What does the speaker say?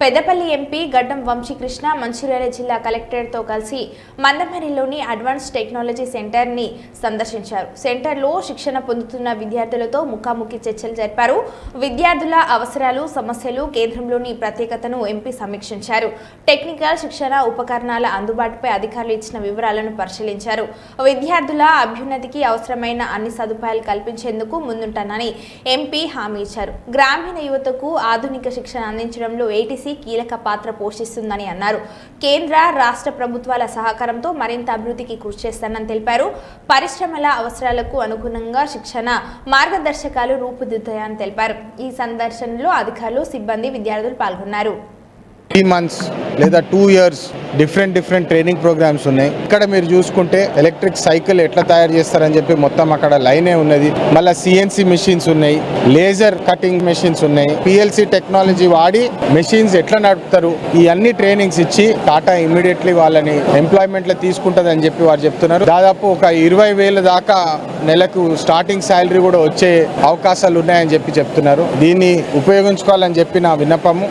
Peddapalli MP గడ్డం వంశీకృష్ణ మంచిర్యాల జిల్లా కలెక్టర్తో కలిసి మందమరిలోని అడ్వాన్స్ టెక్నాలజీ సెంటర్ని సందర్శించారు. సెంటర్లో శిక్షణ పొందుతున్న విద్యార్థులతో ముఖాముఖి చర్చలు జరిపారు. విద్యార్థుల అవసరాలు సమస్యలు కేంద్రంలోని ప్రత్యేకతను ఎంపీ సమీక్షించారు. టెక్నికల్ శిక్షణ ఉపకరణాల అందుబాటుపై అధికారులు ఇచ్చిన వివరాలను పరిశీలించారు. విద్యార్థుల అభ్యున్నతికి అవసరమైన అన్ని సదుపాయాలు కల్పించేందుకు ముందుంటానని ఎంపీ హామీ ఇచ్చారు. గ్రామీణ యువతకు ఆధునిక శిక్షణ అందించడంలో ఏటీసీ కీలక పాత్ర పోషిస్తుందని అన్నారు. కేంద్ర రాష్ట్ర ప్రభుత్వాల సహకారంతో మరింత అభివృద్ధికి కృషి చేస్తానని తెలిపారు. పరిశ్రమల అవసరాలకు అనుగుణంగా శిక్షణ మార్గదర్శకాలు రూపుదిద్దాయని తెలిపారు. ఈ సందర్శనలో అధికారులు సిబ్బంది విద్యార్థులు పాల్గొన్నారు. లేదా two years different different training programs ఉన్నాయి. ఇక్కడ మీరు చూసుకుంటే ఎలక్ట్రిక్ సైకిల్ ఎట్లా తయారు చేస్తారని చెప్పి మొత్తం అక్కడ లైనే ఉన్నది. మళ్ళీ సిఎన్సి మెషిన్స్ ఉన్నాయి. లేజర్ కటింగ్ మెషిన్స్ ఉన్నాయి. పిఎల్సి టెక్నాలజీ వాడి మెషిన్స్ ఎట్లా నడుపుతారు? ఈ అన్ని ట్రైనింగ్స్ ఇచ్చి టాటా ఇమీడియట్లీ వాళ్ళని ఎంప్లాయ్మెంట్లో తీసుకుంటది అని చెప్పి వారు చెప్తున్నారు. దాదాపు ఒక ఇరవై వేల దాకా నెలకు స్టార్టింగ్ శాలరీ కూడా వచ్చే అవకాశాలు ఉన్నాయని చెప్పి చెప్తున్నారు. దీన్ని ఉపయోగించుకోవాలని చెప్పి నా విన్నపము.